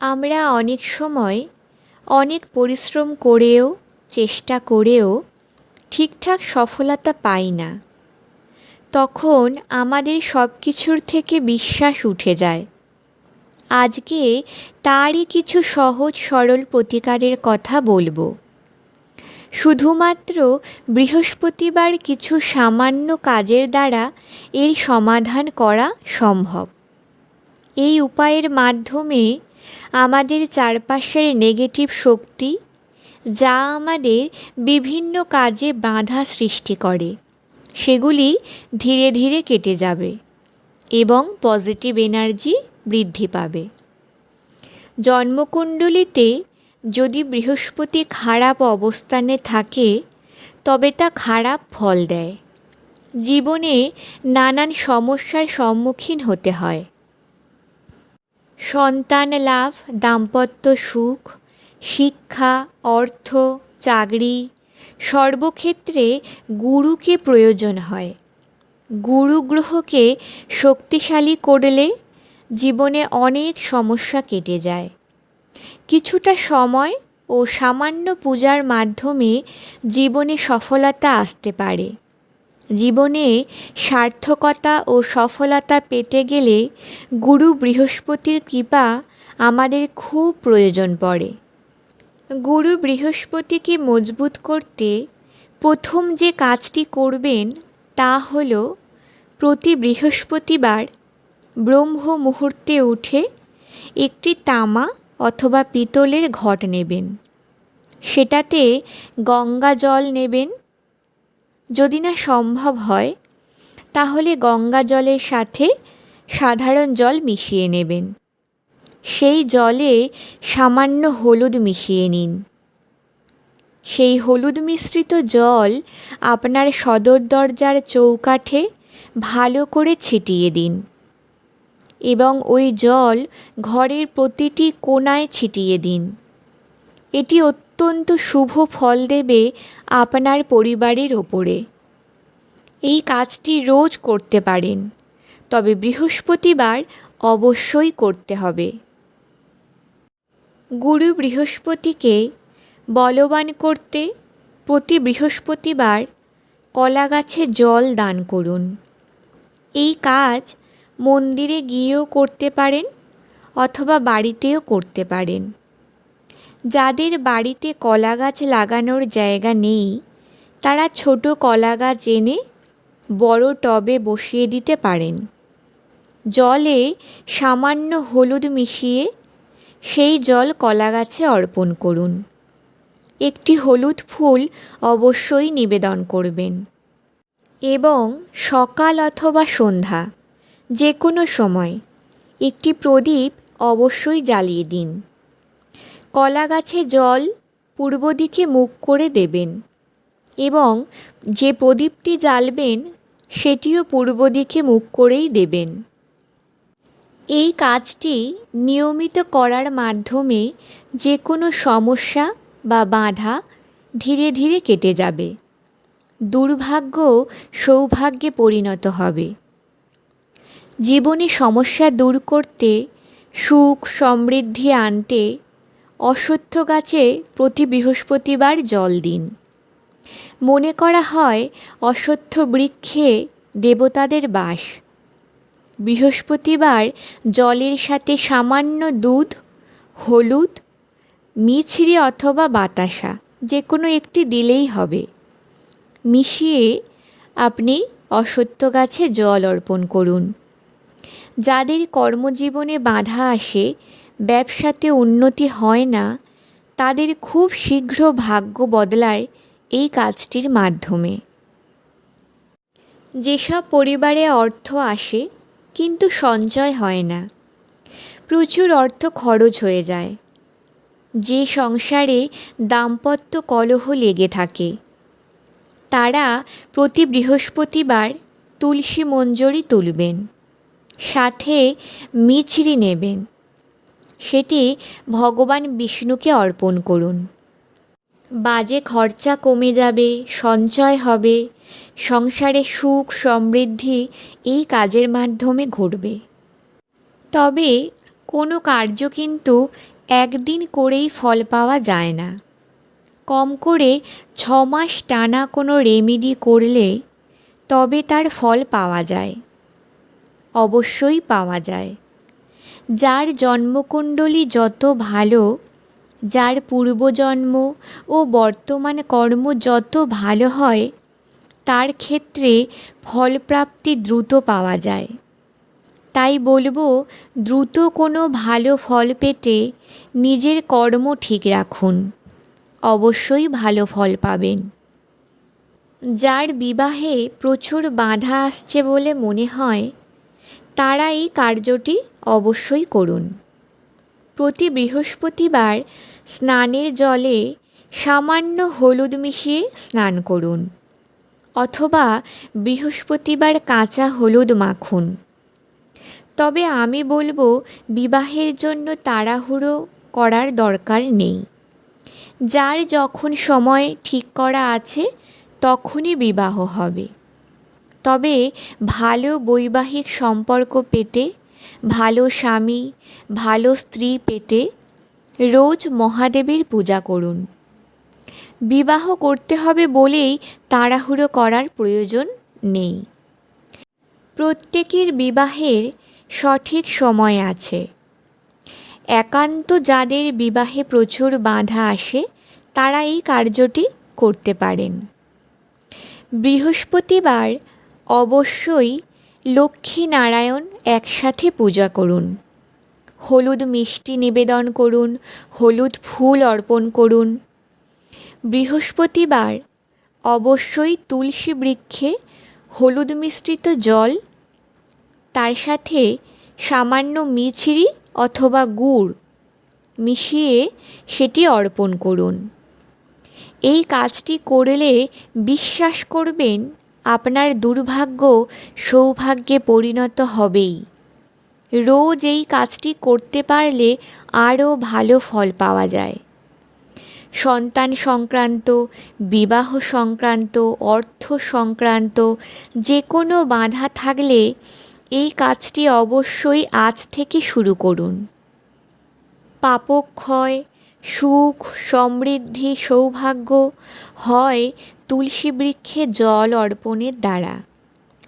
আমরা অনেক সময় অনেক পরিশ্রম করেও, চেষ্টা করেও ঠিকঠাক সফলতা পাই না। তখন আমাদের সব কিছুর থেকে বিশ্বাস উঠে যায়। আজকে তারই কিছু সহজ সরল প্রতিকারের কথা বলব। শুধুমাত্র বৃহস্পতিবার কিছু সামান্য কাজের দ্বারা এর সমাধান করা সম্ভব। এই উপায়ের মাধ্যমে আমাদের চারপাশের নেগেটিভ শক্তি যা আমাদের বিভিন্ন কাজে বাধা সৃষ্টি করে। সেগুলি ধীরে ধীরে কেটে যাবে এবং পজিটিভ এনার্জি বৃদ্ধি পাবে। জন্মকুণ্ডলিতে যদি বৃহস্পতি খারাপ অবস্থানে থাকে, তবে তা খারাপ ফল দেয়। জীবনে নানান সমস্যার সম্মুখীন হতে হয়। সন্তান লাভ, দাম্পত্য সুখ, শিক্ষা, অর্থ, চাকরি, সর্বক্ষেত্রে গুরুকে প্রয়োজন হয়। গুরু গ্রহকে শক্তিশালী করলে জীবনে অনেক সমস্যা কেটে যায়। কিছুটা সময় ও সামান্য পূজার মাধ্যমে জীবনে সফলতা আসতে পারে। জীবনে সার্থকতা ও সফলতা পেতে গেলে গুরু বৃহস্পতির কৃপা আমাদের খুব প্রয়োজন পড়ে। গুরু বৃহস্পতিকে মজবুত করতে প্রথম যে কাজটি করবেন তা হল প্রতি বৃহস্পতিবার ব্রহ্ম মুহূর্তে উঠে একটি তামা অথবা পিতলের ঘট নেবেন। সেটাতে গঙ্গা জল নেবেন যদি না সম্ভব হয়, তাহলে গঙ্গা জলের সাথে সাধারণ জল মিশিয়ে নেবেন। সেই জলে সামান্য হলুদ মিশিয়ে নিন। সেই হলুদ মিশ্রিত জল আপনার সদর দরজার চৌকাঠে ভালো করে ছিটিয়ে দিন এবং ওই জল ঘরের প্রতিটি কোণায় ছিটিয়ে দিন। এটি অত্যন্ত শুভ ফল দেবে আপনার পরিবারের ওপরে। এই কাজটি রোজ করতে পারেন, তবে বৃহস্পতিবার অবশ্যই করতে হবে। গুরু বৃহস্পতিকে বলবান করতে প্রতি বৃহস্পতিবার কলা গাছে জল দান করুন। এই কাজ মন্দিরে গিয়েও করতে পারেন অথবা বাড়িতেও করতে পারেন। যাদের বাড়িতে কলা গাছ লাগানোর জায়গা নেই, তারা ছোট কলা গাছ এনে বড় টবে বসিয়ে দিতে পারেন। জলে সামান্য হলুদ মিশিয়ে সেই জল কলা গাছে অর্পণ করুন। একটি হলুদ ফুল অবশ্যই নিবেদন করবেন। এবং সকাল অথবা সন্ধ্যা যে কোনো সময় একটি প্রদীপ অবশ্যই জ্বালিয়ে দিন। কলা গাছে জল পূর্ব দিকে মুখ করে দেবেন এবং যে প্রদীপটি জ্বালবেন, সেটিও পূর্ব দিকে মুখ করেই দেবেন। এই কাজটি নিয়মিত করার মাধ্যমে যে কোনো সমস্যা বা বাধা ধীরে ধীরে কেটে যাবে। দুর্ভাগ্য সৌভাগ্যে পরিণত হবে। জীবনে সমস্যা দূর করতে, সুখ সমৃদ্ধি আনতে অশ্বত্থ গাছে প্রতি বৃহস্পতিবার জল দিন। মনে করা হয়, অশ্বত্থ বৃক্ষে দেবতাদের বাস। বৃহস্পতিবার জলের সাথে সামান্য দুধ, হলুদ, মিছরি অথবা বাতাসা যে কোনো একটি দিলেই হবে। মিশিয়ে আপনি অশ্বত্থ গাছে জল অর্পণ করুন। যাদের কর্মজীবনে বাধা আসে ব্যবসাতে উন্নতি হয় না, তাদের খুব শীঘ্র ভাগ্য বদলায় এই কাজটির মাধ্যমে। যেসব পরিবারে অর্থ আসে, কিন্তু সঞ্চয় হয় না। প্রচুর অর্থ খরচ হয়ে যায়। যে সংসারে দাম্পত্য কলহ লেগে থাকে, তারা প্রতি বৃহস্পতিবার তুলসী মঞ্জরি তুলবেন, সাথে মিছরি নেবেন। সেটি ভগবান বিষ্ণুকে অর্পণ করুন। বাজে খরচা কমে যাবে, সঞ্চয় হবে, সংসারে সুখ সমৃদ্ধি এই কাজের মাধ্যমে ঘটবে। তবে কোনো কার্য কিন্তু একদিন করেই ফল পাওয়া যায় না। কম করে ছ মাস টানা কোনো রেমেডি করলে তবে তার ফল পাওয়া যায়, অবশ্যই পাওয়া যায়। যার জন্মকুণ্ডলী যত ভালো, যার পূর্বজন্ম ও বর্তমান কর্ম যত ভালো হয়, তার ক্ষেত্রে ফলপ্রাপ্তি দ্রুত পাওয়া যায়। তাই বলব, দ্রুত কোনো ভালো ফল পেতে নিজের কর্ম ঠিক রাখুন। অবশ্যই ভালো ফল পাবেন। যার বিবাহে প্রচুর বাধা আসছে বলে মনে হয় তারা এই কার্যটি অবশ্যই করুন। প্রতি বৃহস্পতিবার স্নানের জলে সামান্য হলুদ মিশিয়ে স্নান করুন অথবা বৃহস্পতিবার কাঁচা হলুদ মাখুন। তবে আমি বলব, বিবাহের জন্য তাড়াহুড়ো করার দরকার নেই। যার যখন সময় ঠিক করা আছে, তখনই বিবাহ হবে। তবে ভালো বৈবাহিক সম্পর্ক পেতে, ভালো স্বামী, ভালো স্ত্রী পেতে রোজ মহাদেবের পূজা করুন। বিবাহ করতে হবে বলেই তাড়াহুড়ো করার প্রয়োজন নেই। প্রত্যেকের বিবাহের সঠিক সময় আছে। একান্ত যাদের বিবাহে প্রচুর বাধা আসে, তারা এই কার্যটি করতে পারেন। বৃহস্পতিবার অবশ্যই লক্ষ্মী নারায়ণ একসাথে পূজা করুন। হলুদ মিষ্টি নিবেদন করুন, হলুদ ফুল অর্পণ করুন। বৃহস্পতিবার অবশ্যই তুলসী বৃক্ষে হলুদ মিশ্রিত জল, তার সাথে সামান্য মিছরি অথবা গুড় মিশিয়ে সেটি অর্পণ করুন। এই কাজটি করলে বিশ্বাস করবেন আপনার দুর্ভাগ্য সৌভাগ্যে পরিণত হবেই। রোজ এই কাজটি করতে পারলে আরও ভালো ফল পাওয়া যায়। সন্তান সংক্রান্ত, বিবাহ সংক্রান্ত, অর্থ সংক্রান্ত যে কোনো বাধা থাকলে এই কাজটি অবশ্যই আজ থেকে শুরু করুন। পাপক্ষয়, সুখ, সমৃদ্ধি, সৌভাগ্য হয় তুলসী বৃক্ষে জল অর্পণের দ্বারা।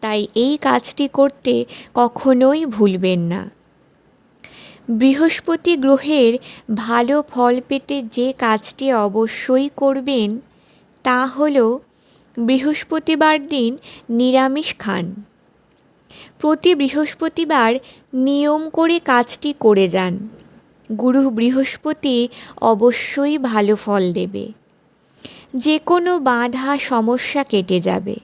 তাই এই কাজটি করতে কখনোই ভুলবেন না। বৃহস্পতি গ্রহের ভালো ফল পেতে যে কাজটি অবশ্যই করবেন, তা হল বৃহস্পতিবার দিন নিরামিষ খান। প্রতি বৃহস্পতিবার নিয়ম করে কাজটি করে যান। গুরু বৃহস্পতি অবশ্যই ভালো ফল দেবে। যে কোনো বাধা সমস্যা কেটে যাবে।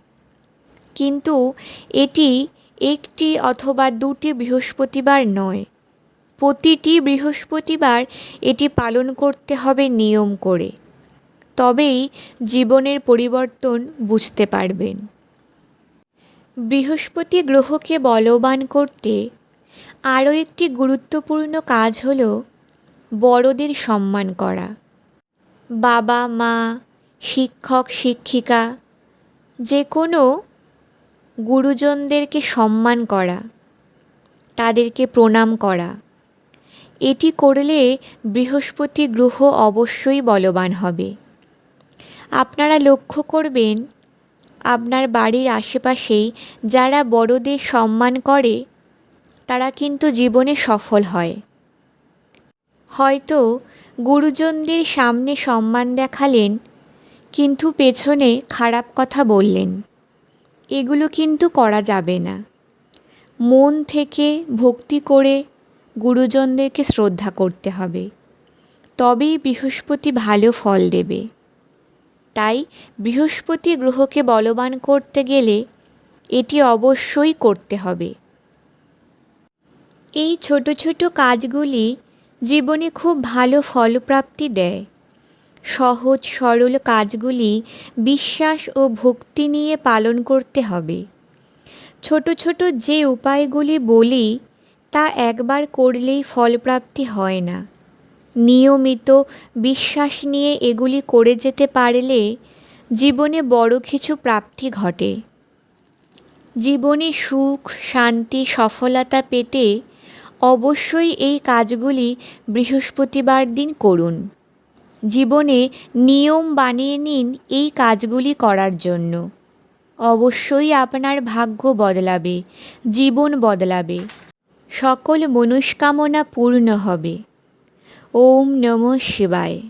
কিন্তু এটি একটি অথবা দুটি বৃহস্পতিবার নয়। প্রতিটি বৃহস্পতিবার এটি পালন করতে হবে নিয়ম করে। তবেই জীবনের পরিবর্তন বুঝতে পারবেন। বৃহস্পতি গ্রহকে বলবান করতে আরও একটি গুরুত্বপূর্ণ কাজ হল বড়দের সম্মান করা। বাবা, মা শিক্ষক, শিক্ষিকা, যে কোনো গুরুজনদেরকে সম্মান করা, তাদেরকে প্রণাম করা। এটি করলে বৃহস্পতি গ্রহ অবশ্যই বলবান হবে। আপনারা লক্ষ্য করবেন, আপনার বাড়ির আশেপাশেই যারা বড়দের সম্মান করে, তারা কিন্তু জীবনে সফল হয়। হয়তো গুরুজনদের সামনে সম্মান দেখালেন কিন্তু পেছনে খারাপ কথা বললেন। এগুলো কিন্তু করা যাবে না। মন থেকে ভক্তি করে গুরুজনদেরকে শ্রদ্ধা করতে হবে। তবেই বৃহস্পতি ভালো ফল দেবে। তাই বৃহস্পতি গ্রহকে বলবান করতে গেলে এটি অবশ্যই করতে হবে। এই ছোট ছোট কাজগুলি জীবনে খুব ভালো ফলপ্রাপ্তি দেয়। সহজ, সরল কাজগুলি বিশ্বাস ও ভক্তি নিয়ে পালন করতে হবে। ছোট ছোট যে উপায়গুলি বলি, তা একবার করলেই ফলপ্রাপ্তি হয় না। নিয়মিত বিশ্বাস নিয়ে এগুলি করে যেতে পারলে জীবনে বড় কিছু প্রাপ্তি ঘটে। জীবনে সুখ, শান্তি, সফলতা পেতে অবশ্যই এই কাজগুলি বৃহস্পতিবার দিন করুন। জীবনে নিয়ম বানিয়ে নিন এই কাজগুলি করার জন্য। অবশ্যই আপনার ভাগ্য বদলাবে, জীবন বদলাবে, সকল মনস্কামনা পূর্ণ হবে। ওম নম শিবায়।